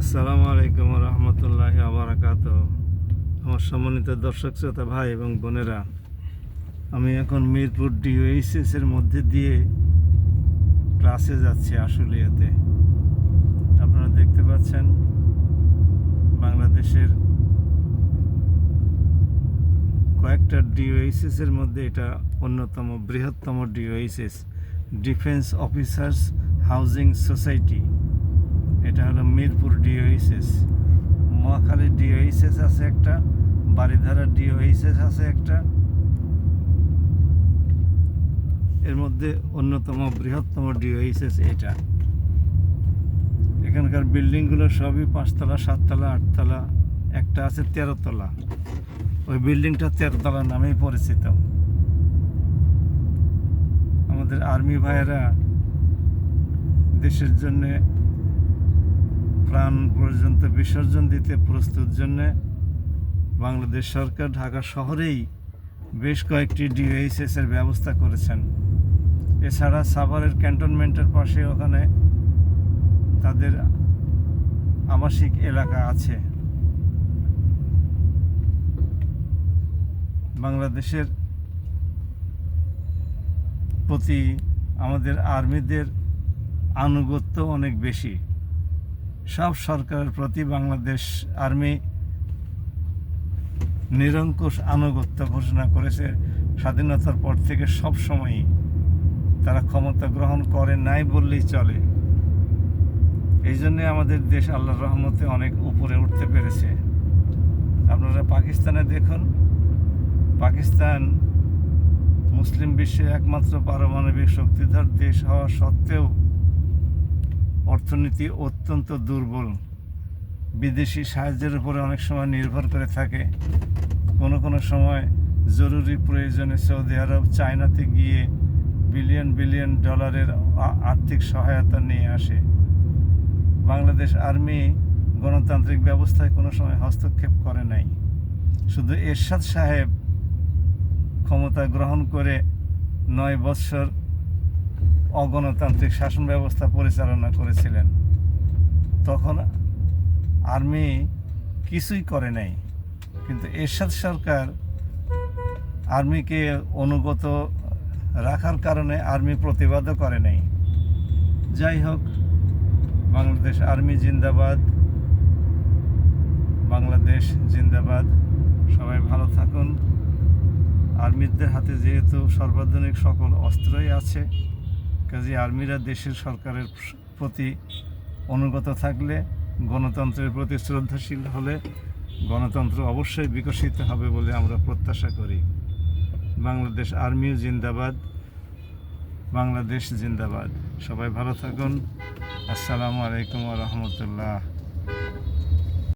আসসালামু আলাইকুম রহমতুল্লাহ আবরাকাত আমার সম্মানিত দর্শক, শ্রোতা, ভাই এবং বোনেরা, আমি এখন মিরপুর ডিওএইচএস এর মধ্যে দিয়ে ক্লাসে যাচ্ছি আশুলিয়াতে। আপনারা দেখতে পাচ্ছেন বাংলাদেশের কয়েকটা ডিওএইচএস এর মধ্যে এটা অন্যতম বৃহত্তম DOHS defence officers housing society এটা হলো মিরপুর ডিওএইচএস মহাখালী ডিওএইচএস আছে একটা বাড়িধারা ডিওএইচএস আছে একটা। এর মধ্যে অন্যতম বৃহত্তম ডিওএইচএস এটা। এখানকার বিল্ডিংগুলো সবই পাঁচতলা, সাততলা, আটতলা, একটা আছে তেরোতলা। ওই বিল্ডিংটা তেরোতলা নামেই পরিচিত। আমাদের আর্মি ভাইয়েরা দেশের জন্যে প্রাণ পর্যন্ত বিসর্জন দিতে প্রস্তুত জন্যে বাংলাদেশ সরকার ঢাকা শহরেই বেশ কয়েকটি ডিওএইচএস এর ব্যবস্থা করেছেন। এছাড়া সাভারের ক্যান্টনমেন্টের পাশে ওখানে তাদের আবাসিক এলাকা আছে। বাংলাদেশের প্রতি আমাদের আর্মিদের আনুগত্য অনেক বেশি। সব সরকারের প্রতি বাংলাদেশ আর্মি নিরঙ্কুশ আনুগত্য ঘোষণা করেছে। স্বাধীনতার পর থেকে সব সময়ই তারা ক্ষমতা গ্রহণ করে নাই বললেই চলে। এই জন্যে আমাদের দেশ আল্লাহর রহমতে অনেক উপরে উঠতে পেরেছে। আপনারা পাকিস্তানে দেখুন। পাকিস্তান মুসলিম বিশ্বে একমাত্র পারমাণবিক শক্তিধর দেশ হওয়া সত্ত্বেও অর্থনীতি অত্যন্ত দুর্বল। বিদেশি সাহায্যের উপরে অনেক সময় নির্ভর করে থাকে। কোনো কোনো সময় জরুরি প্রয়োজনে সৌদি আরব চায়নাতে গিয়ে বিলিয়ন বিলিয়ন ডলারের আর্থিক সহায়তা নিয়ে আসে। বাংলাদেশ আর্মি গণতান্ত্রিক ব্যবস্থায় কোনো সময় হস্তক্ষেপ করে নাই। শুধু এরশাদ সাহেব ক্ষমতা গ্রহণ করে নয় বৎসর অগণতান্ত্রিক শাসন ব্যবস্থা পরিচালনা করেছিলেন। তখন আর্মি কিছুই করে নাই। কিন্তু এরশাদ সরকার আর্মিকে অনুগত রাখার কারণে আর্মি প্রতিবাদও করে নাই। যাই হোক, বাংলাদেশ আর্মি জিন্দাবাদ। বাংলাদেশ জিন্দাবাদ। সবাই ভালো থাকুন। আর্মিদের হাতে যেহেতু সর্বাধুনিক সকল অস্ত্রই আছে কাজে আর্মিরা দেশের সরকারের প্রতি অনুগত থাকলে, গণতন্ত্রের প্রতি শ্রদ্ধাশীল হলে গণতন্ত্র অবশ্যই বিকশিত হবে বলে আমরা প্রত্যাশা করি। বাংলাদেশ আর্মিও জিন্দাবাদ। বাংলাদেশ জিন্দাবাদ। সবাই ভালো থাকুন। আসসালামু আলাইকুম রহমতুল্লাহ।